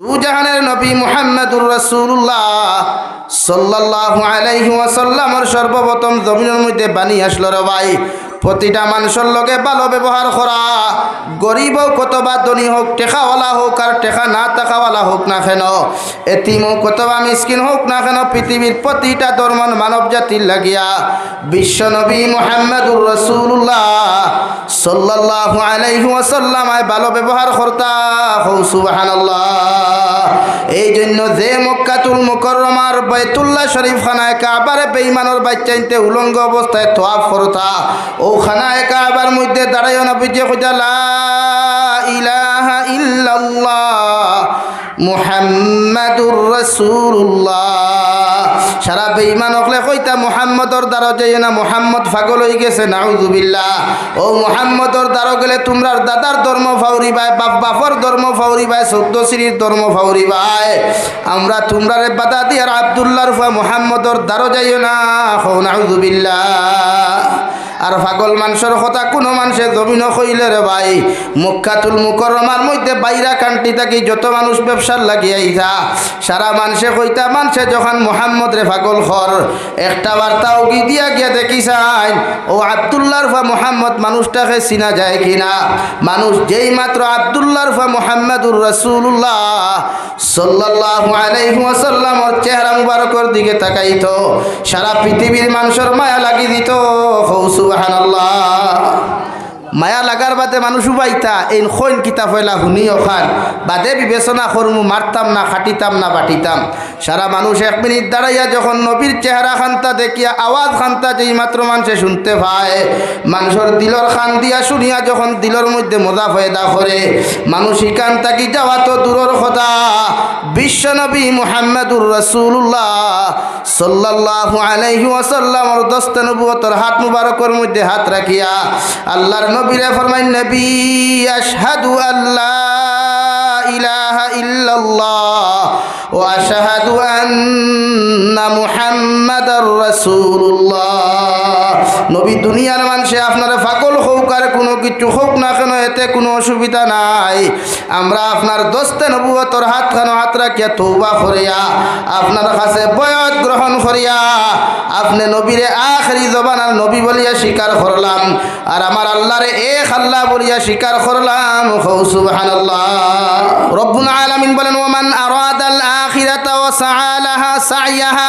দুজাহানের নবী মুহাম্মদুর রাসূলুল্লাহ সাল্লাল্লাহু আলাইহি ওয়াসাল্লামর সর্বপ্রথম জমিনের মধ্যে বানি আসলো রে ভাই। প্রতিটা মানুষের লগে ভালো ব্যবহার করা। গরিব হোক কতবা ধনী হোক, টেকাওয়ালা হোক আর টেকা না টাকাওয়ালা হোক না কেন, এতিম হোক কতবা মিসকিন হোক না কেন, পৃথিবীর প্রতিটা ধর্মন মানব জাতির লাগিয়া বিশ্বনবী মুহাম্মদুর রাসূলুল্লাহ সাল্লাল্লাহু আলাইহি ওয়াসাল্লাম ভালো ব্যবহার করতা হৌ সুবহানাল্লাহ। এই জন্য যে মক্কাতুল মুকররমার বাইতুল্লাহ শরীফ খানায় কাবারে বেঈমানের বাচ্চাইতে উলঙ্গ অবস্থায় তোয়াফ করতা। ও খানায় কাবার মধ্যে দাঁড়াইও না বুঝে খুঁজা ইলাহা ইল্লাল্লাহ মুহাম্মাদুর রাসূলুল্লাহ। সারা বেঈমান হকলে কইতা, মুহাম্মদর দ্বারা যাই না, মুহাম্মদ পাগল হয়ে গেছে, নাউজুবিল্লাহ। ও মুহাম্মদর দ্বারা গেলে তোমরা দাদার ধর্ম ফাউরি ভাই, বাপ বাপর ধর্ম ফাউরি ভাই, চৌদ্দ শ্রীর ধর্ম ফাউরি ভাই। আমরা তোমরা রে বাদা দিয়ার আবদুল্লাহর ফুয়া মুহাম্মদর দ্বারা যাইও না হো নাউজুবিল্লাহ। আর পাগল মানুষের কথা কোনো মানুষে জমিন কইলে রে ভাই। মুখাতুল মুকরমার মধ্যে বাইরা কান্টি থাকি যত মানুষ ব্যবসার লাগিয়ে আইসা সারা মানুষে কইতা, মানুষে যখন মোহাম্মদ রে পাগল খর, একটা বার্তাও কি দিয়া গিয়া দেখি চাই ও আবদুল্লাহর ফা মোহাম্মদ মানুষটাকে চিনা যায় কিনা? মানুষ যেই মাত্র আবদুল্লাহর ফা মোহাম্মদুর রসুল্লাহ সাল্লাল্লাহু আলাইহি ওয়াসাল্লামর চেহারা মুবারকর দিকে তাকাইতো। সারা পৃথিবীর মানুষের মায়া লাগি দিত। হৌ মায়া লাগার বাদে মানুষ উবাইতা এই খৈন কিতাব হইলা শুনি অখান বাদে বিবেচনা করমু, মারতাম না, খাটিতাম না, বাটিতাম। সারা মানুষ এক মিনিট দাঁড়াইয়া যখন নবীর চেহারা খান্তা দেখিয়া, আওয়াজ খান্তা যেই মাত্র মানুষে শুনতে পায়। মানুষের দিলর খান দিয়া শুনিয়া যখন দিলর মধ্যে মজা ফয়দা করে, মানুষ ইকান তাকি যাওয়া তো দূরের কথা। বিশ্বনবী মুহাম্মদুর রসুল্লাহ সাল্লাল্লাহু আলাইহি ওয়াসাল্লামর দস্তে নবুয়তর হাত মুবারকর মধ্যে হাত রাখিয়া আল্লাহর নবীরে ফরমাইন, নবী, আশহাদু আল্লাহ ইলাহা ইল্লাল্লাহ ও আশহাদু আন্না মুহাম্মাদার রাসূলুল্লাহ। নবী দুনিয়ার মানুষে আপনারা আর কোনো কিছু হোক না কেন, এতে কোনো অসুবিধা নাই। আমরা আপনার দোস্তে নবুয়তর হাত খানো হাত রাখিয়া তৌবা করিয়া, আপনার কাছে বয়ত গ্রহণ করিয়া, আপনি নবীরে আখরি জবানার নবী বলিয়া স্বীকার করলাম। আর আমার আল্লাহরে এক আল্লাহ বলিয়া স্বীকার করলাম। হৌ, সুবহানাল্লাহ। রব্বুল আলামিন বলেন ওমান আরাদাল আখিরাতা ওয়া সাআলাহা সাইয়াহা।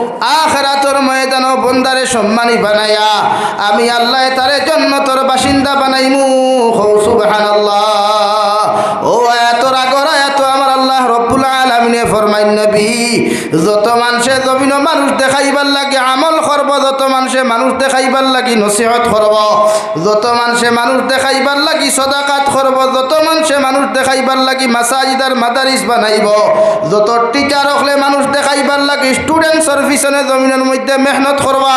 আখরাতর ময়দান বন্দারে সম্মানী বানাইয়া আমি আল্লাহ তারে জন্নতর বাসিন্দা বানাইমু। হৌ সুবহানাল্লাহ। ও এত আগর এত আমার আল্লাহ রব্বুল আলমিনে ফরমাইন নবী, যত মানুষে জমিন মানুষ দেখাইবার লাগে মানুষে দেখাইবার লাগি নসিহত করব যত মানুষে মানুষ দেখাইবার লাগি সদাকাত করব যত মানুষে মানুষ দেখাইবার লাগি মাসাজিদার মাদারিস বানাইব, যত টিচার হলে মানুষ দেখাইবার লাগি স্টুডেন্ট সার্ভিসনে জমিনের মধ্যে মেহনত করবা,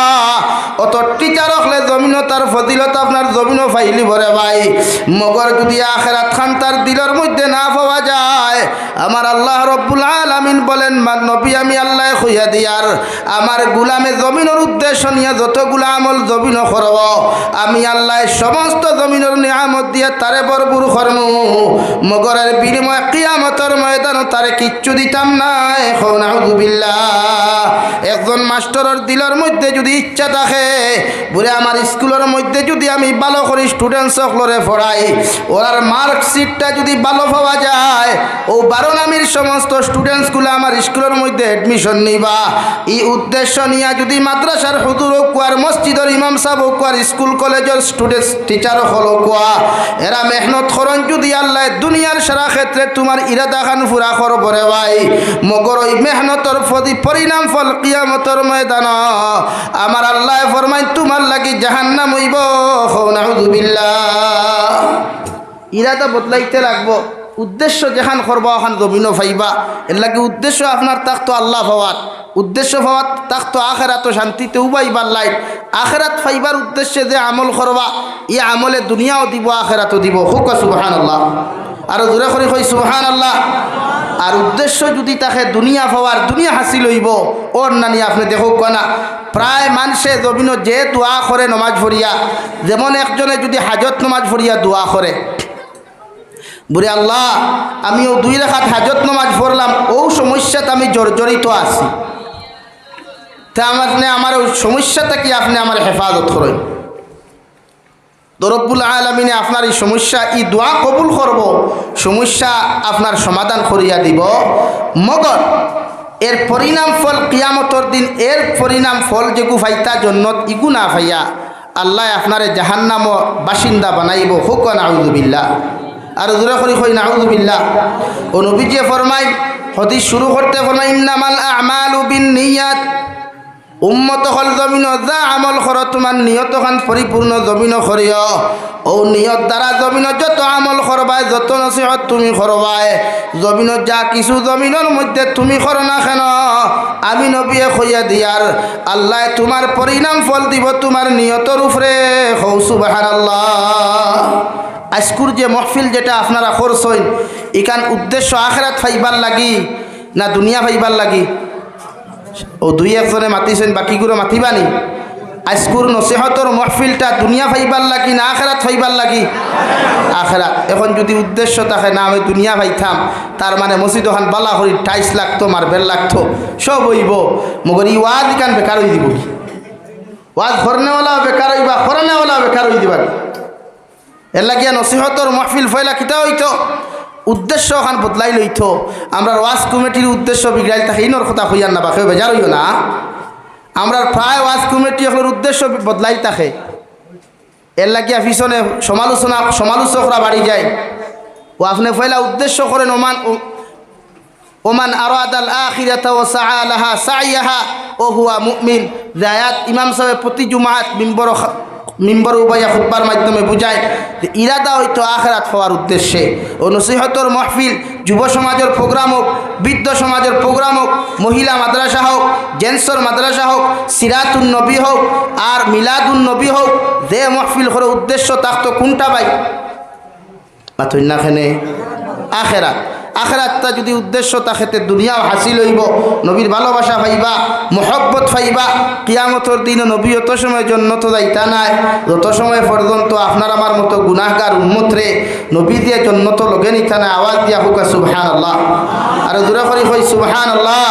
অত টিচার হলে জমিন তার ফজিলত, আপনার জমিন ফাইলি ভরে ভাই। মগর যদি আখেরাত খান তার দিলের মধ্যে না পাওয়া আমার আল্লাহ রব্বুল আলামিন বলেন মা নবী আমি আল্লাহ খুইয়া দিয়ার আমার গুলামে জমিনের উদ্দেশ্য নিয়ে যতগুলা আমল জমিন করব, আমি আল্লাহ সমস্ত জমিনের নিয়ামত দিয়ে তারে বরপুর করমু। মগরের বিনিময় কিয়ামতের ময়দান তারে কিচ্ছু দিতাম না, এখন একজন মাস্টরের দিলের মধ্যে যদি ইচ্ছা থাকে বলে আমার স্কুলের মধ্যে যদি আমি ভালো করে স্টুডেন্ট সকলরে পড়াই ওরার মার্কশিটটা যদি ভালো পাওয়া যায়, ও বারো নামের সমস্ত স্টুডেন্টসগুলো আমার স্কুলের মধ্যে অ্যাডমিশন নিবা। এই উদ্দেশ্য নিয়ে যদি মাদ্রাসার হুদুর কুয়ার মসজিদের ইমাম সাহেব কুয়ার স্কুল কলেজের স্টুডেন্টস টিচার হলো কুয়া এরা মেহনত করন যদি আল্লাহ দুনিয়ার সারা ক্ষেত্রে তোমার ইরাদা খান ফুরা করবরে ভাই। মগর ওই মেহনতর পরিণাম ফল কিয়ামতর ময়দান। আমার আল্লাহ ফরমাই তোমার লাগি জাহান্নাম হইব। নাউযুবিল্লাহ ইরাদা বদলাইতে লাগবো। উদ্দেশ্য যেখান করবা ওখান জমিনও ফাইবা। এর লাগে উদ্দেশ্য আপনার তাকতো আল্লাহ পাওয়ার উদ্দেশ্য পাওয়ার তাকতো আখেরাত শান্তিতে উবাইবার লাই আখেরাত ফাইবার উদ্দেশ্যে যে আমল করবা ই আমলে দুনিয়াও দিব, আখেরাতও দিব। হুক সুবহান আল্লাহ আর দূরে করে কই সুবহান আল্লাহ আর উদ্দেশ্য যদি তাকে দুনিয়া পাওয়ার দুনিয়া হাসিল হইব ওর নানি আপনি দেখো না প্রায় মানুষে জমিন যে দোয়া করে নমাজ ভরিয়া যেমন একজনে যদি হাজত নমাজ ভরিয়া দোয়া করে বুড়ি আল্লাহ, আমিও দুই রেখাত হাজত নমাজ পড়লাম, ও সমস্যাতে আমি জর্জরিত আছি। তা আমার আমার ওই সমস্যাটা কি আপনি আমার হেফাজত করেন? দরব্বুল আলমিনে আপনার এই সমস্যা ই দোয়া কবুল করব, সমস্যা আপনার সমাধান করিয়া দিব। মগর, এর পরিণাম ফল কিয়ামতর দিন, এর পরিণাম ফল যেগু ফাইতা জন্নত, ইগু না ফাইয়া আল্লাহ আপনারে জাহান্নাম বাসিন্দা বানাইব, হুক নাউজুবিল্লা আর দূরে করি কই নাউজুবিল্লা ও নবীজিয়ে ফরমাই হদি শুরু করতে ফরমাই ইন্নামাল আমালু বিন নিয়াত উম্মত হল জমিন, যা আমল কর, তোমার নিয়ত খান পরিপূর্ণ জমিন করিও। ও নিয়ত দ্বারা জমিন যত আমল করবাই যত নসিহত তুমি করবাই জমিন যা কিছু জমিনের মধ্যে তুমি করো না কেন? আমি নবিয়ে খইয়া দিয়ার, আল্লাহ তোমার পরিণাম ফল দিব তোমার নিয়তর উপরে। হৌ সুবাহান আল্লাহ আজকুর যে মহফিল যেটা আপনারা করছেন এখান উদ্দেশ্য আখেরাত ফাইবার লাগি না দুনিয়া ফাইবার লাগি? ও দুই একজনে মাতিছেন, বাকিগুলো মাতিবানি? আজকুর নসিহতর মহফিলটা দুনিয়া ফাইবার লাগি না আখেরাত ফাইবার লাগি? আখেরাত। এখন যদি উদ্দেশ্য থাকে, না, আমি দুনিয়া ফাইতাম, তার মানে মসজিদ ওখান বালা করি টাইস লাগতো, মার্বেল লাগতো, সব হইব। মগর ই ওয়াজ ইকান বেকার হয়ে দিব ওয়াজ ঘরনেওয়ালা বেকার হইবা খরানেওয়ালা বেকার হয়ে দিবা এর লাগিয়া নসিহতর মহফিল ফয়লা কিতা হইতো? উদ্দেশ্য খান বদলাই লইত। আমরা ওয়াজ কমিটির উদ্দেশ্য বিগড়াইল থাকে ইনর কথা হইয়ার না বাকে বেজার হইও না। আমরা প্রায় ওয়াজ কমিটি এগুলোর উদ্দেশ্য বদলাই থাকে এর লাগিয়া পিছনে সমালোচনা, সমালোচকরা বাড়ি যায়। ও আপনি ফয়লা উদ্দেশ্য করেন ওমান ওমান আরাদাল আখিরাতা ও সাআলাহা সাইয়াহা, ও হুয়া মুমিন। জায়াত ইমাম সাহেব প্রতি জুমাত মিম্বর মিম্বর উবাইয়া খুতবার মাধ্যমে বুঝায় যে ইরাদা হইতো আখেরাত হওয়ার উদ্দেশ্যে। ও নসিহতর মহফিল যুব সমাজের প্রোগ্রাম হোক, বৃদ্ধ সমাজের প্রোগ্রাম হোক, মহিলা মাদ্রাসা হোক, জেন্টসর মাদ্রাসা হোক, সিরাতুন নবী হোক আর মিলাদুন নবী হোক, যে মহফিল করে উদ্দেশ্য তাক কোনটা পাই মাথুন্নাখানে আখেরাত। আখেরাতটা যদি উদ্দেশ্য তাকে দুনিয়াও হাসিল হইব, নবীর ভালোবাসা পাইবা, মহব্বত পাইবা। কিয়ামতর দিন নবী অত সময় জন্নত যাইতা নাই, যত সময় পর্যন্ত আপনার আমার মতো উন্মত রে, নবী দিয়ে জন্নত লগে নিতা নাই, আওয়াজ দিয়া হোক সুবহান আল্লাহ আর দূরে করি হই সুবহান আল্লাহ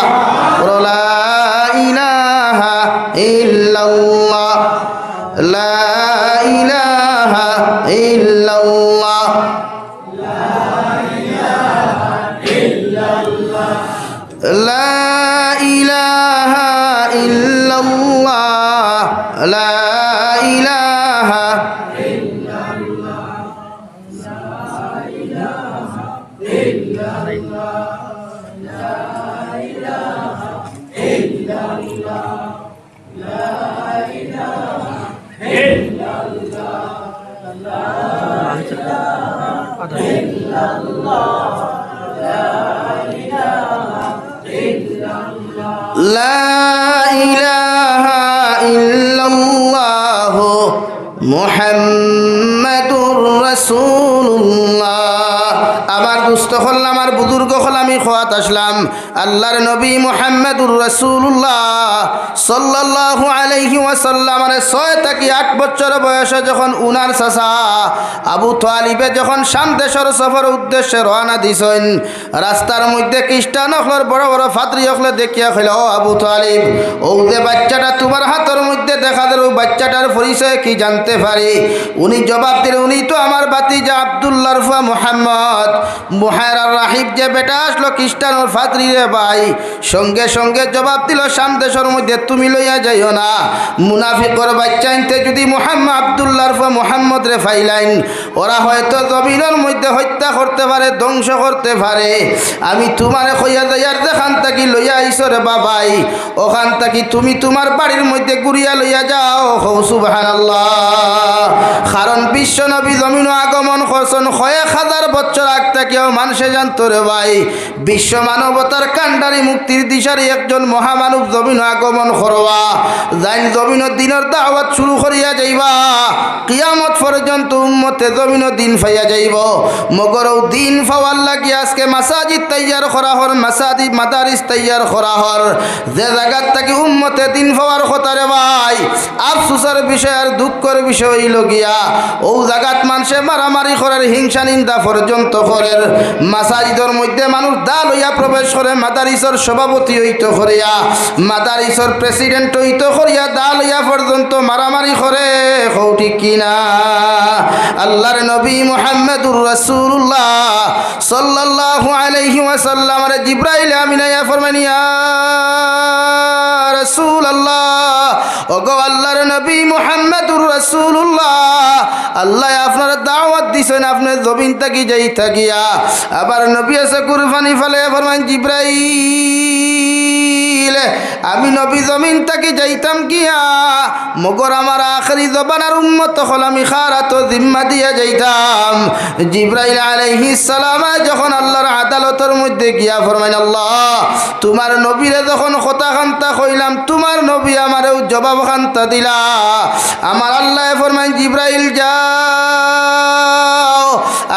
ইলাহা ইল্লাল্লাহ, লা ইলাহা ইল্লাল্লাহ। لا إله رسول الله আমার দুস্থ হল আমার বুজুর্গ হল আমি, খোয়াত আসলাম। আল্লাহর নবী মোহাম্মদুর রসুল্লাহ সাল্লাহ আলহি ওয়াসাল্লামের ছয় থেকে আট বছর বয়সে যখন উনার চাষা আবু তোয়ালিবে যখন শাম দেশের সফর উদ্দেশ্যে রওনা দিছেন, রাস্তার মধ্যে খ্রিস্টান হলের বড় বড় ফাতরি হলে দেখিয়া হইল ও আবু তোয়ালিব ও যে বাচ্চাটা তোমার হাতের মধ্যে দেখা দিল বাচ্চাটার পরিচয় কি জানতে পারি? উনি জবাব দিলেন, উনি তো আমার বাতি যা আবদুল্লাহ রফা মোহাম্মদ মুহায়রার রাহিব যে বেটা আসলো খ্রিস্টানোর ফাতরি রে ভাই, সঙ্গে সঙ্গে জবাব দিল সামদেশের মধ্যে তুমি লইয়া যাইও না। মুনাফিকর বাচ্চা আনতে যদি মোহাম্মদ আবদুল্লাহর ফ মোহাম্মদ রে ফাইলাইন, ওরা হয়তো জমিনের মধ্যে হত্যা করতে পারে, ধ্বংস করতে পারে। আমি তোমারে কইয়া যাইয়ার দেখান থাকি লইয়া আইসো রে বাবাই, ওখান থাকি তুমি তোমার বাড়ির মধ্যে ঘুরিয়া লইয়া যাও, হৌ সুবাহান কারণ বিশ্ব নবী জমিন আগমন করছেন কয়েক হাজার বছর আগ থেকেও মানুষে জানতো রে ভাই। বিশ্ব মানবতার কাণ্ডারি মুক্তির দিশারি একজন মহামানব জমিন আগমন করবা। যাইন জমিন দিনের দাওয়াত শুরু করিয়া যাইবা। কিয়ামত পর্যন্ত উম্মতে জমিন দিন ফাইয়া যাইব। মগরও দিন ফাওয়ার লাগি আজকে মাসাজিদ তৈয়ার করা হর, মাসাজিদ মাদারিস তৈয়ার করা হর। যে জায়গার থেকে উম্মতে দিন ফাওয়ার কথা রে ভাই, আফসুসের বিষয় আর দুঃখের বিষয় হইল গিয়া। ও জায়গাত মানুষে মারামারি করার হিংসা নিন্দা পর্যন্ত করের। মাসাজিদের মধ্যে মানুষ দা লইয়া প্রবেশ করে, মাদারিসর সভাপতি হইত করিয়া, মাদারিসর প্রেসিডেন্ট হইত করিয়া দা লইয়া পর্যন্ত মারামারি করে। কৌটি কিনা আল্লাহর নবী মুহাম্মদুর রাসূলুল্লাহ সাল্লাল্লাহু আলাইহি ওয়াসাল্লাম জিব্রাইল আমিনায়া ফরমানিয়া রাসূল আল্লাহ ওগো আল্লাহর নবী মুহাম্মদুর রাসূলুল্লাহ, আল্লাহ আপনার দাওয়াত দিছেন, আপনার জমিন থাকি যাই থাকিয়া। আবার নবী আছে কুরবানি ফলে ফরমান জিব্রাইল। আমি নবী জমিন থাকি যাইতাম গিয়া মগর আমার আখরি জবানার উম্মত হল আমি খারাত জিম্মা দিয়া যাইতাম। জিব্রাইল আলাইহিস সালাম যখন আল্লাহর আদালতের মধ্যে গিয়া ফরমাইন আল্লাহ, তোমার নবীরে যখন কথা খান্তা কইলাম, তোমার নবী আমারেও জবাব খান্তা দিলা। আমার আল্লাহ ফরমাইন জিব্রাইল, যাও।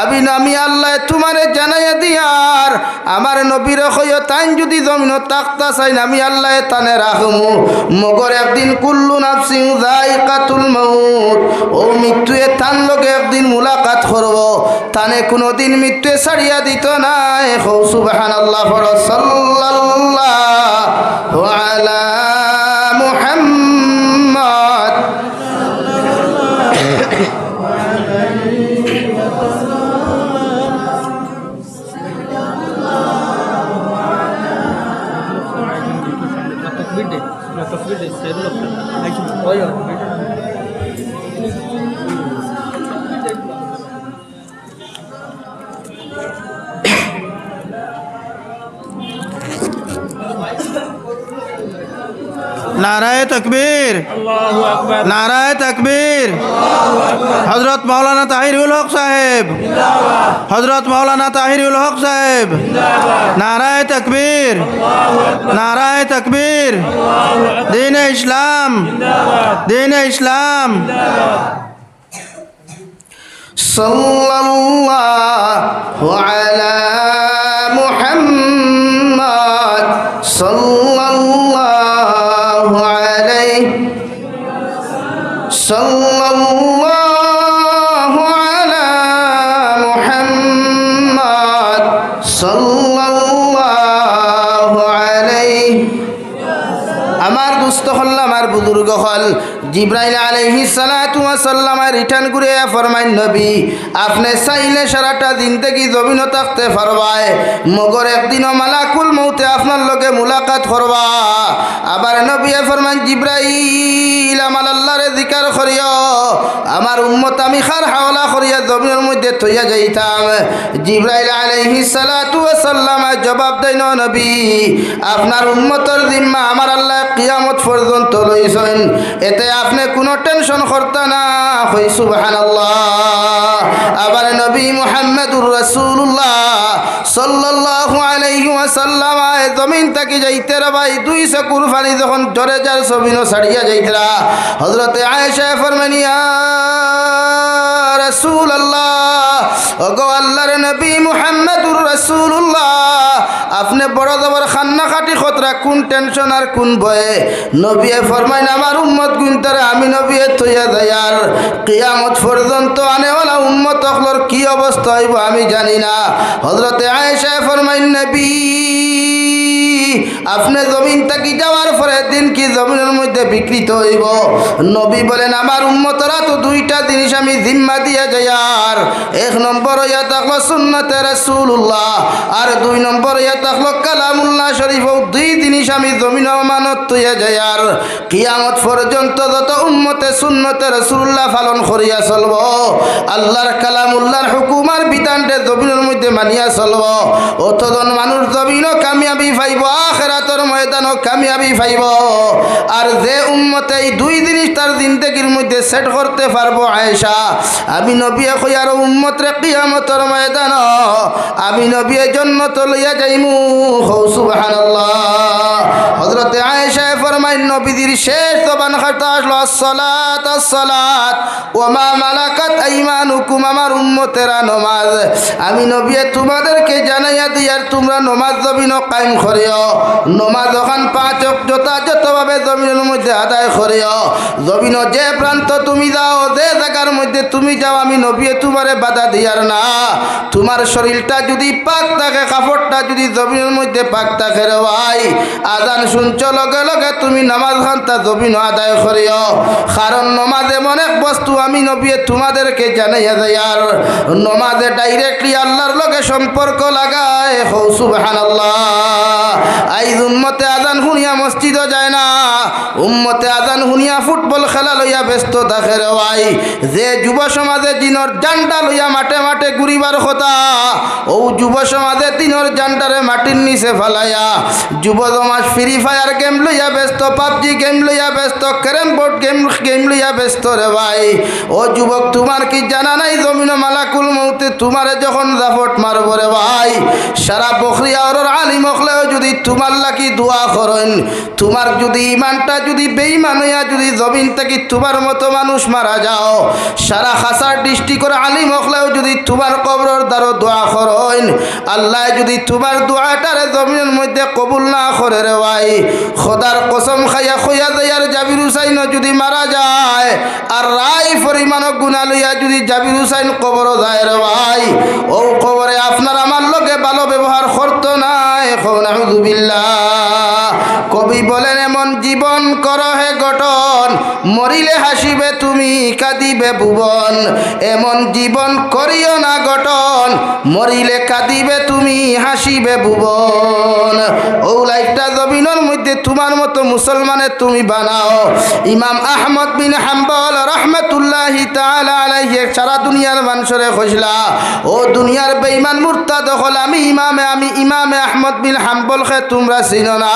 আমি আমি আল্লাহ তোমারে জানাইয়া দিয়ার। আমার নবীর কইও তাইন যদি জমিন তাকতা চাইন আমি আল্লাহ তানে রাহমু মগর একদিন কুল্লু নাফসিং যাই কাতুল মৌত ও মৃত্যুয়ে তান লোকে একদিন মুলাকাত করব। তানে কোনোদিন মৃত্যু ছাড়িয়া দিত নাই। হৌ সুবাহান আল্লাহ সাল্লাল্লাহু আলা 我有没事。نعرہ تکبیر۔ اللہ اکبر۔ نعرہ تکبیر۔ اللہ اکبر حضرت مولانا طاہر الحق صاحب۔ زندہ حضرت مولانا طاہر الحق صاحب۔ زندہ باد نعرہ تکبیر۔ اللہ اکبر نعرہ تکبیر۔ اللہ اکبر دین اسلام۔ زندہ باد دین اسلام۔ زندہ باد صلی اللہ علی محمد۔ صلی صلى الله على محمد صلى الله عليه আমার দুস্থ হল আমার বুজুর্গ হল। জিব্রাইল আলহি সালাতামের রিটার্ন করে ফরমাইন, নবী, আপনি চাইলে সারাটা দিন থেকে জমিন থাকতে পারবায় মগর একদিনও মালাকুল মৌতে আপনার লগে মুলাকাত করবা। আবার নবী ফরমান জিব্রাইল, আমার আল্লাহরে জিকার করিও। আমার উম্মত, আমি খার হাওলা করিয়া জমিনের মধ্যে থইয়া যাইতাম। জিব্রাইল আলহি সালাতাম জবাব দেন নবী, আপনার উম্মতর জিম্মা আমার আল্লাহ কিয়ামত পর্যন্ত লইছেন এতে আপনি কোনো টেনশন করতে না। হই সুবহানাল্লাহ। আবার নবী মুহাম্মদুর রাসূলুল্লাহ সাল্লাল্লাহু আলাইহি ওয়াসাল্লাম আয় জমিন তাকি যাইতে রে ভাই দুই সে কুরবানি যখন জরে যার সবিনো ছাড়িয়া যাইতরা, হযরতে আয়েশা ফরমানিয়া রাসূল আল্লাহ ওগো আল্লাহর নবী মুহাম্মদুর রাসূলুল্লাহ, আপনি বড় জবর খান্না খাটি খতরা, কোন টেনশন আর কোন ভয়ে? নবিয়ে ফরমাইন, আমার উম্মত গুনতারে আমি নবিয়ে তৈয়া যায়ার কিয়ামত পর্যন্ত আনেওয়ালা উম্মত অকলর কি অবস্থা হইব আমি জানি না। হজরতে আয়েশা ফরমাইন, নবী আপনি জমিন থাকি যাওয়ার পরে দিন কি জমিনের মধ্যে বিকৃত হইব? নবী বলেন, আমার উম্মতরা তো দুইটা জিনিস আমি জিম্মা দিয়ে যাই, আর এক নম্বর ইয়া থাকল সুন্নতে রাসূলুল্লাহ, আর দুই নম্বর ইয়া থাকল কালামুল্লাহ শরীফ দুই জিনিস আমি জমিন মানত তুইয়া যাই, আর কিয়ামত পর্যন্ত যত উন্মতে সুন্নতে রাসূলুল্লাহ পালন করিয়া চলব, আল্লাহর কালামুল্লাহর হুকুমার বিধানটে জমিনের মধ্যে মানিয়া চলব, অতজন মানুষ জমিনও কামিয়াবি পাইব আখেরাতর ময়দানও কামিয়াবি পাইব। আর যে উম্মতে এই দুই জিনিস তার জিন্দগির মধ্যে সেট করতে পারব আয়েশা, আমি নবী কই আর উম্মত রে কিয়ামতর ময়দান আমি নবী জন্য তো লইয়া যাইমু। সুবহানাল্লাহ। হযরতে আয়েশা ফরমাইন নবীজির শেষ জবান খাতা আসলো মালাকাত আমার উম্মতেরা নমাজ। আমি নবী তোমাদেরকে জানাইয়া দিয়ার তোমরা নমাজ জমিন কায়েম করিও। নমাজ ওখান পাঁচ যথাযথভাবে জমিনের মধ্যে আদায় করিও। জমিন যে প্রান্ত তুমি যাও, যে জায়গার মধ্যে তুমি যাও, আমি নবী তোমারে বাধা দিয়ার না। তোমার শরীরটা যদি পাক থাকে, কাপড়টা যদি জমিনের মধ্যে পাক থাকে রে ভাই, আজান শুনছ, লগে লগে তুমি নামাজ ঘণ্টা জমিন আদায় করিও। কারণ নমাজ এক বস্তু, আমি নবী তোমাদেরকে জানাইয়া দেয় আর নমাজে ডাইরেক্টলি আল্লাহর লগে সম্পর্ক লাগায়। হৌ সুবহানাল্লাহ। আই উম্মতে আজান শুনিয়া মসজিদও যায় না। উম্মতে আজান শুনিয়া ফুটবল খেলা লইয়া ব্যস্ত থাকে রে ভাই। যে যুব সমাজে দিনর জানটা লইয়া মাঠে মাঠে ঘুরিবার কথা, ও যুব সমাজে দিনর জানটারে মাটির নিচে ফেলাইয়া, যুব সমাজ ফ্রি ফায়ার গেম লইয়া ব্যস্ত, পাবজি গেম লইয়া ব্যস্ত, ক্যারেম বোর্ড গেম গেম লইয়া ব্যস্ত রে ভাই। ও যুবক, তোমার কি জানা নাই জমিন মালাকুল মৌতে তোমারে যখন জাফট মারব রে ভাই, সারা বখরিয়া ওর আলিম হলেও যদি তোমার লাগি দোয়া করেন। তোমার যদি ইমানটা যদি বেইমান যদি জমিন থেকে তোমার মতো মানুষ মারা যাও, সারা হাসার ডিস্ট্রিক্টর আলিম মখলাও যদি তোমার কবরের দ্বারও দোয়া করেন, আল্লাহ যদি তোমার দোয়াটারে জমিনের মধ্যে কবুল না করে রে ভাই, খোদার কসম খাইয়া খইয়া দেয়ার জাবির হুসাইন যদি মারা যায়, আর রাই পরিমাণ গুণা লইয়া যদি জাবির হুসাইন কবর যায় রে ভাই, ও কবরে আপনার আমার লোকে ভালো ব্যবহার করতো নাই নাহুদুবিল্লাহ কবি বলেন, এমন জীবন কর হে গঠন, মরিলে হাসিবে তুমি, কাঁদিবে ভুবন। এমন জীবন করিও না গঠন, মরিলে কাঁদিবে তুমি, হাসিবে ভুবন। ও লাইফটা জমিনের মধ্যে তোমার মতো মুসলমানের তুমি বানাও। ইমাম আহমদ বিন হাম্বল রহমতুল্লাহি আলাইহি সারা দুনিয়ার মানুষরে খসলা ও দুনিয়ার বেঈমান মুরতাদ দখল আমি ইমামে আমি ইমামে আহমদ বিন হাম্বল খে তোমরা চিনো না।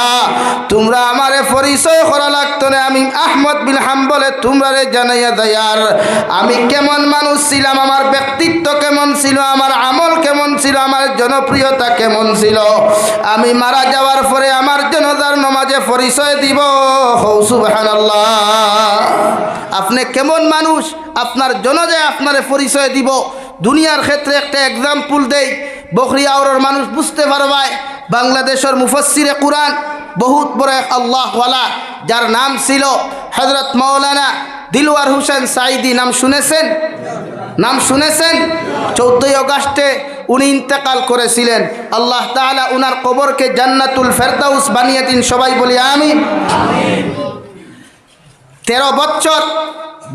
তোমরা আমারে পরিচয় করা লাগতো না। আমি আহমদ বিন হাম্বলে তোমরা রে জানাইয়া দেয়ার আমি কেমন মানুষ ছিলাম, আমার ব্যক্তিত্ব কেমন ছিল, আমার আমল কেমন ছিল, আমার জনপ্রিয়তা কেমন ছিল? আমি মারা যাওয়ার পরে আমার জনতার নমাজে পরিচয় দিব। হৌ সুবহানাল্লাহ। আপনি কেমন মানুষ, আপনার জনজায় আপনারে পরিচয় দিব। দুনিয়ার ক্ষেত্রে একটা এক্সাম্পল দেই। বকরি আওরের মানুষ বুঝতে পারবায়, বাংলাদেশের মুফসিরে কুরআন বহুত বড় এক আল্লাহওয়ালা, যার নাম ছিল হজরত মৌলানা দিলওয়ার হোসেন সাইদি নাম শুনেছেন? নাম শুনেছেন? চৌদ্দই অগাস্টে উনি ইন্তেকাল করেছিলেন। আল্লাহ তাআলা উনার কবরকে জান্নাতুল ফেরদাউস বানিয়ে দিন, সবাই বলি আমি তেরো বছর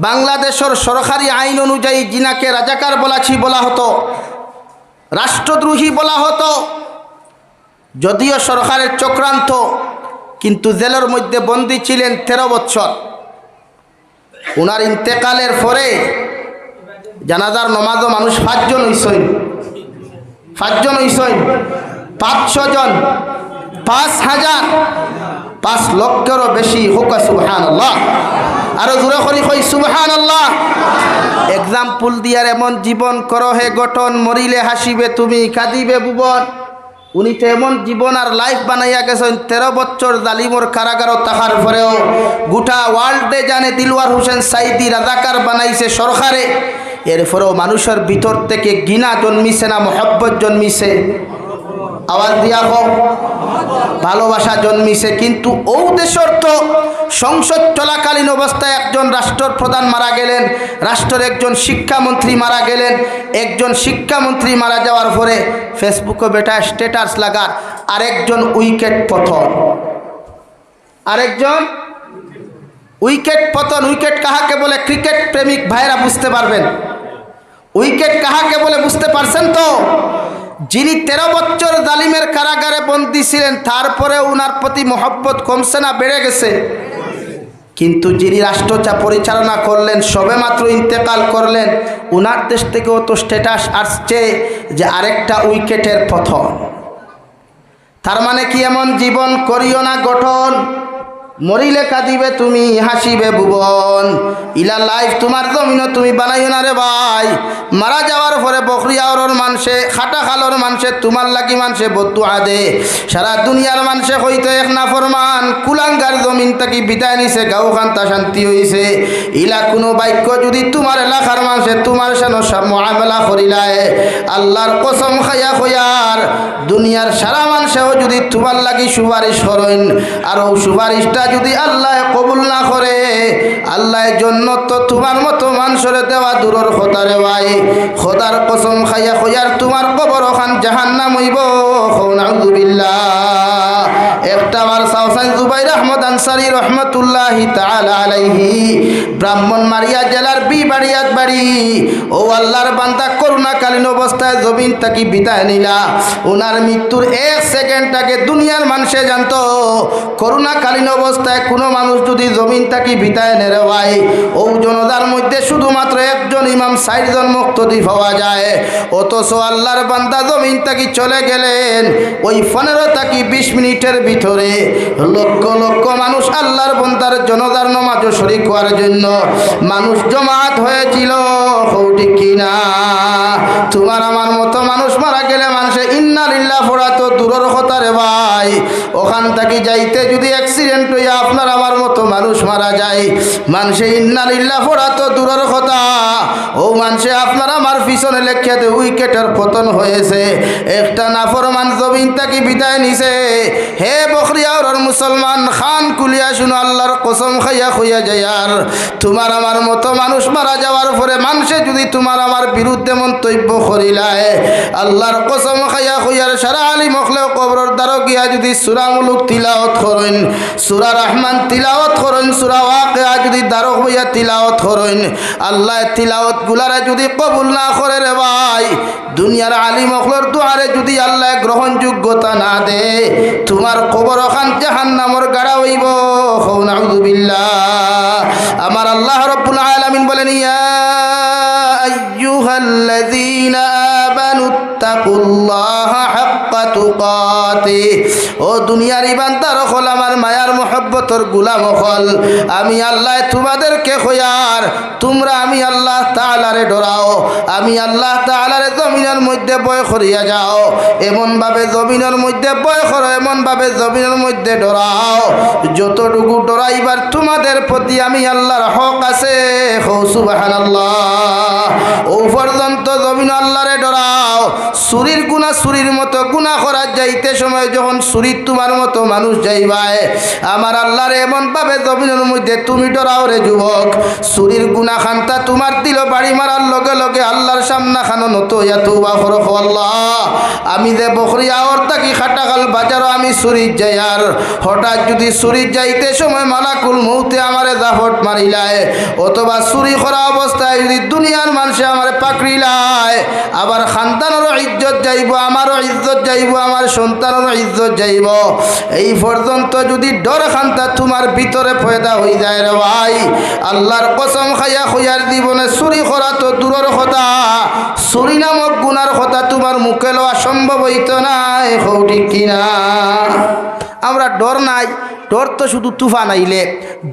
বাংলাদেশের সরকারি আইন অনুযায়ী জিনাকে রাজাকার বলাছি বলা হতো, রাষ্ট্রদ্রোহী বলা হতো যদিও সরকারের চক্রান্ত, কিন্তু জেলের মধ্যে বন্দী ছিলেন তেরো বছর ওনার ইন্তেকালের পরে জানাজার নমাজও মানুষ পাঁচজন হইসইন পাঁচজন হইসইন পাঁচশো জন। পাঁচ হাজার। পাঁচ লক্ষেরও বেশি হোকা সুবহান আল্লাহ আরও জোরে করি কই সুবহান আল্লাহ এক্সাম্পল দিয়ার এমন জীবন করো হে গঠন, মরিলে হাসিবে তুমি, কাঁদিবে ভুবন। উনি তো এমন জীবন আর লাইফ বানাইয়া গেছেন, তেরো বছর জালিমর কারাগার তাহার পরেও গোটা ওয়ার্ল্ডে জানে দিলওয়ার হোসেন সাইদি রাজাকার বানাইছে সরকারে। এরপরেও মানুষের ভিতর থেকে গিনা জন্মিছে না, মহব্বত জন্মিছে। আওয়াজ দিয়া হোক ভালোবাসা জন্মিছে, কিন্তু ও দেশের তো সংসদ চলাকালীন অবস্থায় একজন রাষ্ট্রপ্রধান মারা গেলেন, রাষ্ট্রের একজন শিক্ষামন্ত্রী মারা গেলেন, একজন শিক্ষামন্ত্রী মারা যাওয়ার পরে ফেসবুকে বেটা স্ট্যাটাস লাগার আরেকজন উইকেট পতন। আরেকজন উইকেট পতন, উইকেট কাহাকে বলে? ক্রিকেট প্রেমিক ভাইরা বুঝতে পারবেন। উইকেট কাহাকে বলে বুঝতে পারছেন তো? যিনি তেরো বছর জালিমের কারাগারে বন্দী ছিলেন তারপরে উনার প্রতি মহব্বত কমছে না, বেড়ে গেছে। কিন্তু যিনি রাষ্ট্রচা পরিচালনা করলেন, সবেমাত্র ইন্তেকাল করলেন, উনার দেশ থেকেও তো স্ট্যাটাস আসছে যে আরেকটা উইকেটের পথন। তার মানে কি এমন জীবন করিও না গঠন? মরিলে কাঁদিবে তুমি, হাসিবে ভুবন। ইলা লাইফ, তোমার জমিন তুমি বানাইও না রে ভাই। মারা যাওয়ার পরে বকরিয়াওর মানুষে খাটা খালোর মানুষে তোমার লাগি মানুষে বদু আদে সারা দুনিয়ার মানুষে হইতে এক না ফরমান কুলাঙ্গার জমিন তাকি বিদায় নিছে গাও খান্তা শান্তি হইছে। ইলা কোনো বাক্য যদি তোমার এলাকার মানুষে তোমার সানো মহামেলা করিলায়। আল্লাহর কসম খাইয়া খয়ার দুনিয়ার সারা মানুষেও যদি তোমার লাগি সুপারিশ করেন আর ও সুপারিশটা যদি আল্লাহ কবুল না করে আল্লাহ জন্য তো তোমার মতো মানুষের দেওয়া দূরের খোদারে ভাই। খোদার কসম খাইয়া খোঁজার তোমার কবর ওখান জাহান্নাম হইব নাউযুবিল্লাহ সাউসাই জুবাইর আহমদ আনসারী রহমতুল্লাহ আলাইহি। ব্রাহ্মণ মারিয়া জেলার বি বাড়ি ও আল্লাহর বান্দা করোনাকালীন অবস্থায় জমিন তাকি বিদায় নিলা। ওনার মৃত্যুর এক সেকেন্ড আগে দুনিয়ার মানুষে জানতো করোনাকালীন অবস্থায় কোনো মানুষ যদি জমিন তাকি বিদায় নেরে ভাই ও জনতার মধ্যে শুধুমাত্র একজন ইমাম ষাটজন মুক্তি পাওয়া যায়। অথচ আল্লাহর বান্দা জমিন তাকি চলে গেলেন, ওই পনেরো তাকি বিশ মিনিটের ভিতরে। লক্ষ লক্ষ মানুষ আল্লাহর বন্দার জনতার নমাজ শরিক হওয়ার জন্য মানুষ জমাত হয়েছিল। হৌটি কিনা? তোমার আমার মতো মানুষ মারা গেলে মানুষে ইন্নালিল্লাহ ফোড়া তো দূরের কথা রে ভাই। ওখান থেকে যাইতে যদি অ্যাক্সিডেন্ট হইয়া আপনার আমার মতো মানুষ মারা যায়, মানুষে ইন্নালিল্লাহ ফোড়া তো দূরের কথা। ও মানুষে আপনার আমার পিছনে লেখিয়াতে উইকেটের পতন হয়েছে। একটা নাফরমান জমিন তাকে বিদায় নিছে। হে বকরিয়ার মুসলমান, খান কুলিয়া শুনো, আল্লাহর কসম খাইয়া খুইয়া যাইয়ার তোমার আমার মতো মানুষ মারা যাওয়ার পরে মানুষে যদি তোমার আমার বিরুদ্ধে মন্তব্য করিলায় আল্লাহর কসম খাইয়া খুইয়ার সারা আলী মখলেও কবর দ্বারো গিয়া যদি সুরা মুলুক তিলাওত করেন, সুরা রহমান তিলাওত করেন, সুরা ওয়াকিয়া যদি দ্বারো হইয়া তিলাওত করেন, আল্লাহ তিলাওত গুলারে যদি কবুল না করে রে ভাই, দুনিয়ার আলী মখলর দুয়ারে যদি আল্লাহ গ্রহণযোগ্যতা না দে, তোমার কবর ওখান জাহান নামর গাড়া হইব। হৌ আমার আল্লাহ রব্বুল আলামিন বলেন, ইয়া আইয়ুহাল্লাযীনা আমানু, তাকুল্লাহা হাক্কা তুকাতি ও দুনিয়ার ইবান্দার হল আমার মায়ার মোহব্বতর গুলাম হল। আমি আল্লাহ তোমাদেরকে খোয়ার। তোমরা আমি আল্লাহ তাআলারে ডরাও। আমি আল্লাহ তাআলারে জমিনের মধ্যে বয় করিয়া যাও। এমনভাবে জমিনের মধ্যে বয় করো, এমনভাবে জমিনের মধ্যে ডরাও। যতটুকু ডরাইবার তোমাদের প্রতি আমি আল্লাহর হক আছে। হৌ আল্লাহ ও পর্যন্ত জমিন আল্লাহরে ডরাও সুরির গুণা সুরির মতো গুণা করার যাইতে সময় যখন সুরির তোমার মতো মানুষ যাইবায়, আমার আল্লাহর এমনভাবে জমিনের মধ্যে তুমি ডরাও রে যুবক। সুরির গুণা খান্তা তোমার দিল, বাড়ি মারার লগে লগে আল্লাহর সামনা খানো নত ইয়াতু বা ফরক আল্লাহ। আমি যে বকরিয়া ওর তাকি খাটাকাল বাজারও আমি সুরির যাই, আর হঠাৎ যদি সুরির যাইতে সময় মালাকুল মৌতে আমারে জাফট মারিলায়। অথবা চুরি করা অবস্থায় যদি দুনিয়ার মানুষে আমারে পাকড়িলায়, আবার খানদানেরও ইজ্জত যাইব, আমারও ইজ্জত যাইব, আমার সন্তানেরও ইজ্জত যাইব। এই পর্যন্ত যদি ডর খান্তা তোমার ভিতরে ফয়দা হয়ে যায় রে ভাই, আল্লাহর কসম খাইয়া খুইয়ার জীবনে চুরি করা তো দূরের কথা, চুরি নামক গুনার কথা তোমার মুখে লওয়া সম্ভব হইত নাই ঠিক কিনা? আমরা ডর নাই, ডর তো শুধু তুফান আইলে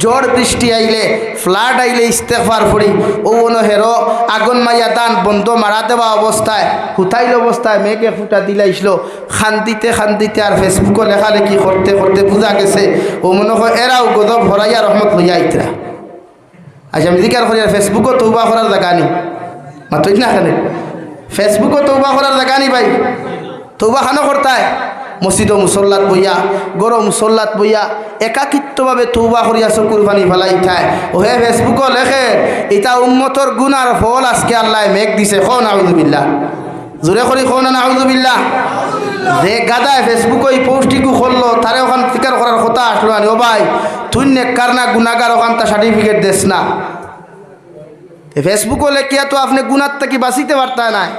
ঝড় বৃষ্টি আইলে, ফ্লাড আইলে ইস্তেফার ফুড়ি ও অন হেরো আগুন মাইয়া দান বন্ধ মারা দেওয়া অবস্থায়, হুতাইল অবস্থায় মেঘে ফুটা দিলাইছিল খান্দিতে খান্দিতে আর ফেসবুকে লেখালেখি করতে করতে বোঝা গেছে। ও মনে হয় এরাও গদব ভরাইয়া রহমত লইয়া আইতরা। আচ্ছা আমি জিকার করি, আর ফেসবুকও তৌবা করার জায়গা নি? মাতই না খানে? ফেসবুকও তৌবা করার জায়গা নি ভাই? তৌবা খানো করতায় মসজিদ ও মুসল্লাত বইয়া গরো মুসল্লাত বইয়া একাকিত্বভাবে তৌবা করিয়া চকুর পানি ফেলাই খায় ও হে ফেসবুকও লেখে এটা উম্মতর গুনার ফল আজকে আল্লাহ মেঘ দিছে খ নাউজুবিল্লাহ? জোরে করি খ না নাউজুবিল্লাহ? যে গাদায় ফেসবুকে এই পোস্টটিকু করল তারে ওখান স্বীকার করার কথা আসলো আনি ও ভাই, তুই নেককার না গুনাগার ওখান তা সার্টিফিকেট দেস না? ফেসবুকও লেখিয়া তো আপনি গুনার থেকে বাঁচিতে পারতা নাই।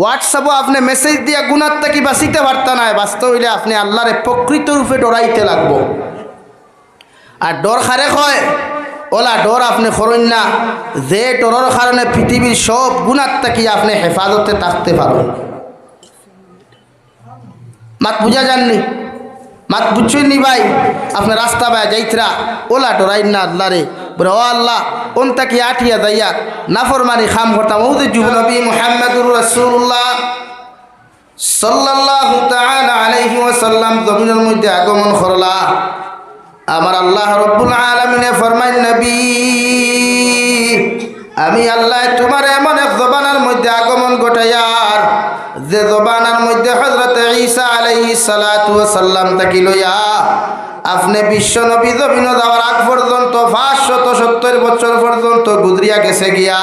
হোয়াটসঅ্যাপও আপনি মেসেজ দিয়া গুণার থেকে বাঁচিতে পারত না, বাস্তব হইলে আপনি আল্লাহরে প্রকৃত রূপে ডরাইতে লাগব। আর ডর খারে কয়? ওলা ডর আপনি করেন না, যে ডরের কারণে পৃথিবীর সব গুণার থেকে আপনি হেফাজতে থাকতে পারবেন। মাত বুঝা যাননি? মাত বুঝছই নি ভাই? আপনার রাস্তা বায় যাইতরা, ওলা ডরাইন না আল্লাহ রে বলে, ও আল্লাহ কোন তাকে আঠিয়া যাইয়া নাফরমানি খাম করতাম? ও যে যুব নবী মোহাম্মদুর রসুল্লাহ সাল্লাল্লাহু তাআলা আলাইহি ওয়াসাল্লাম জমিনের মধ্যে আগমন করলা। আমার আল্লাহ রব্বুল আলমিনে ফরমাই নবী, আমি আল্লাহ তোমার এমন এক জবানের মধ্যে আগমন ঘটাইয়ার সাল্লাম তাকি লইয়া, আপনি বিশ্ব নবী জমিন যাওয়ার আগ পর্যন্ত, পাঁচশত সত্তর বছর পর্যন্ত গুজরিয়া গেছে গিয়া,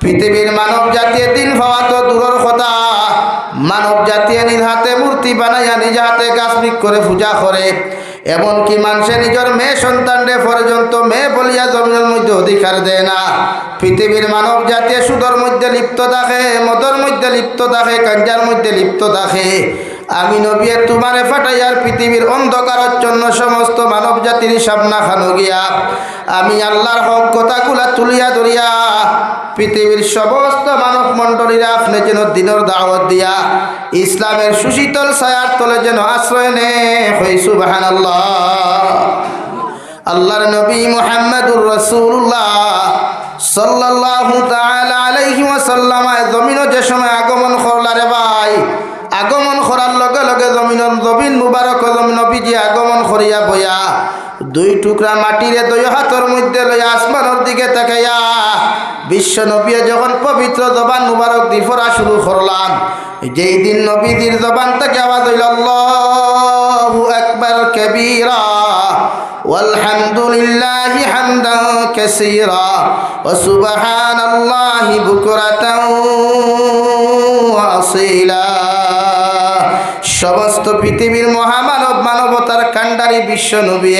পৃথিবীর মানব জাতীয় দিন পাওয়া তো দূরের কথা। মানব জাতীয় নিজ হাতে মূর্তি বানাইয়া নিজ হাতে গাছ করে পূজা করে। এমনকি মানুষে নিজের মেয়ে সন্তানরে পর্যন্ত মেয়ে বলিয়া জমিনের মধ্যে অধিকার দেয় না। পৃথিবীর মানব জাতীয় সুদর মধ্যে লিপ্ত থাকে, মদর মধ্যে লিপ্ত থাকে, কাঞ্জার মধ্যে লিপ্ত থাকে। আমি নবিয়ে তোমারে ফাটাইয়ার পৃথিবীর অন্ধকারের জন্য সমস্ত মানব জাতির সামনা খানো গিয়া। আমি আল্লাহর হক কথাগুলা তুলিয়া ধরিয়া পৃথিবীর সমস্ত মানব মণ্ডলীরা আপনি যেন দিনের দাওয়াত দিয়া ইসলামের সুশীতল ছায়ার তলে যেন আশ্রয় নে হই সুবাহান আল্লাহর নবী মোহাম্মদুর রসুল্লাহ তাআলা আলাইহি ওয়াসাল্লাম জমিনও যে সময় টুকরা মাটিরে দুই হাতের মধ্যে লইয়া আসমানের দিকে তাকাইয়া বিশ্ব নবী যখন পবিত্র জবান মুবারক দিফরা শুরু করলাম যেই দিন নবীজির জবান থেকে আওয়াজ হইল আল্লাহু আকবার কবীরা والحمد لله حمدا كثيرا وسبحان الله بكرة وأصيلا সমস্ত পৃথিবীর মহামানব মানবতার কাণ্ডারি বিশ্ব নবী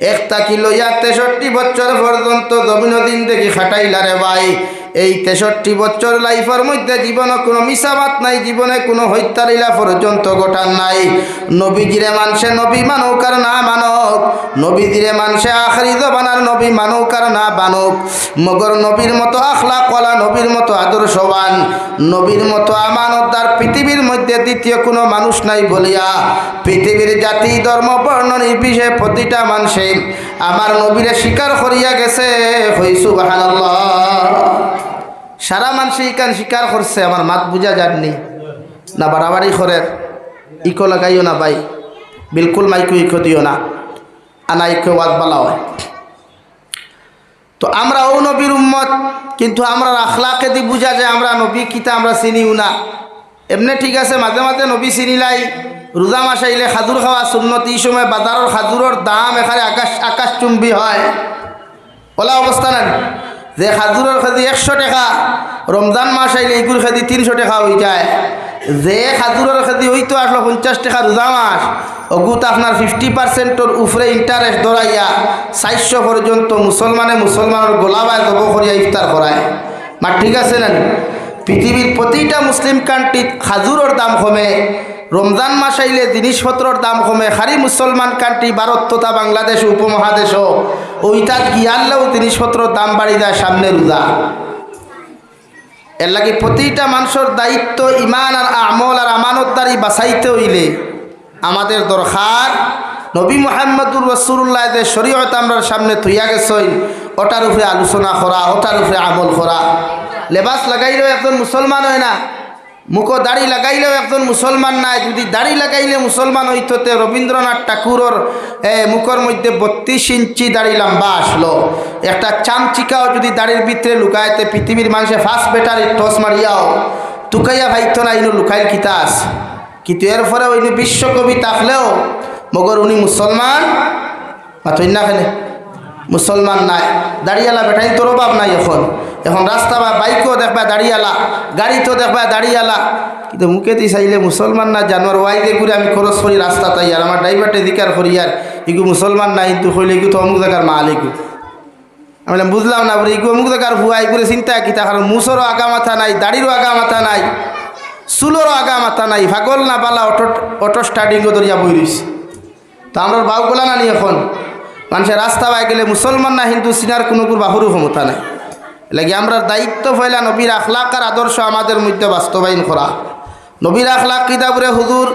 একটা কিলো ইয়া তেষট্টি বছর পর্যন্ত জমিন দিন থেকে খাটাইলা রে ভাই। এই তেষট্টি বছর লাইফের মধ্যে জীবনে কোনো মিসাবাত নাই, জীবনে কোনো হত্যালীলা পর্যন্ত ঘটান নাই। নবীজিরে মানসে নবী মানৌকার না মানক। নবীজিরে মানসে আখরি জবানার নবী মানৌকার না বানক। মগর নবীর মতো আখলা কলা নবীর মতো আদর্শবান, নবীর মতো আমানতদার পৃথিবীর মধ্যে দ্বিতীয় কোনো মানুষ নাই বলিয়া পৃথিবীর জাতি, ধর্ম, বর্ণ নির্বিশে প্রতিটা মানুষে আমার নবীরে স্বীকার করিয়া গেছে। হইসু বাহানাল্লাহ সারা মানুষে ইকান স্বীকার করছে? আমার মাত বুঝা যাননি না বাড়াবাড়ি করে। ইকো লাগাইও না ভাই। বিলকুল মাইকো ইকো দিও না। আনা ইকো ওয়াজ বালা হয় তো আমরা ও নবীর উম্মত, কিন্তু আমরা আখলাকে দি বুঝা যায়, আমরা নবী কিতা আমরা চিনিও না। এমনি ঠিক আছে, মাঝে মাঝে নবী চিনিলাই রোজা মাস আইলে খাজুর খাওয়া সুন্নতি সময় বাজারের খাজুরের দাম এখানে আকাশ আকাশ চুম্বি হয়। ওলা অবস্থা না যে খাজুরের খেদি একশো টাকা রমজান মাস আইলে এগুর খেদি তিনশো টাকা হয়ে যায়। যে খাজুরের খেদি হইতো আসলো পঞ্চাশ টাকা রোজা মাস, অগুত আপনার ফিফটি পার্সেন্টর উপরে ইন্টারেস্ট ধরাইয়া চারশো পর্যন্ত মুসলমানে মুসলমানের গোলাবায় জব করিয়া ইফতার করায় মা ঠিক আছে না পৃথিবীর প্রতিটা মুসলিম কান্ট্রিত খাজুরের দাম কমে। রমজান মাস আইলে জিনিসপত্রর দাম কমে। খালি মুসলমান কান্ট্রি, ভারত তথা বাংলাদেশ উপমহাদেশও ওইটা গিয়ারলেও জিনিসপত্রর দাম বাড়ি যায় সামনে রোজা। এর লাগে প্রতিটা মানুষের দায়িত্ব ইমান আর আমল আর আমানতদারি বাঁচাইতে হইলে আমাদের দরকার। নবী মোহাম্মদুর রসুল্লাহ যে শরীয়ত আমরা সামনে থইয়া গেছই ওটার উপরে আলোচনা করা, ওটার উপরে আমল করা। লেবাস লাগাইলেও একজন মুসলমান হয় না। মুখো দাড়ি লাগাইলেও একজন মুসলমান নাই, যদি দাড়ি লাগাইলে মুসলমান হইতো রবীন্দ্রনাথ ঠাকুরের মুখর মধ্যে বত্রিশ ইঞ্চি দাড়ি লম্বা আসলো। একটা চামচিকাও যদি দাড়ির ভিতরে লুকাইতে পৃথিবীর মানুষে ফার্স্ট ব্যাটারি টস মারিয়াও, তুকাইয়া ভাইতো না, ইনু লুকাইল কিতাস কিন্তু এরপরে ওই বিশ্বকবি থাকলেও মগর উনি মুসলমান মাথই না খেলে মুসলমান নাই। দাঁড়িয়ালা বেটাই তোর অভাব নাই এখন। এখন রাস্তা বা বাইকও দেখবা দাঁড়িয়ালা, গাড়িতেও দেখবা দাঁড়িয়ালা। কিন্তু মুখে দিয়ে চাইলে মুসলমান না, জানোয়ার ওয়াইদে ঘুরে আমি খরচ করি রাস্তা তাই, আর আমার ড্রাইভারটা দিকার করি আর ইগু মুসলমান নাই কিন্তু হইলে ইগু তো অমুক জায়গার মা আলিগু আমি বুঝলাম না বলে ইগু অমুক জায়গার ভুয়া ইগুলো চিন্তা কি তা কারণ মুসরও আগা মাথা নাই, দাড়িরও আগা মাথা নাই, চুলোরও আগা মাথা নাই, ভাগল না বালা অটো অটো স্টার্টিংও ধরিয়া বই রইছে। তো আমরা না নি এখন, মানুষের রাস্তা বাই গেলে মুসলমান না, হিন্দু, সিনার কোনো বাহুরও ক্ষমতা নাই। লাগে আমরা দায়িত্ব ফেলা নবীর আখলাকার আদর্শ আমাদের মধ্যে বাস্তবায়ন করা। নবীর আখলাক কিতাবরে হুজুর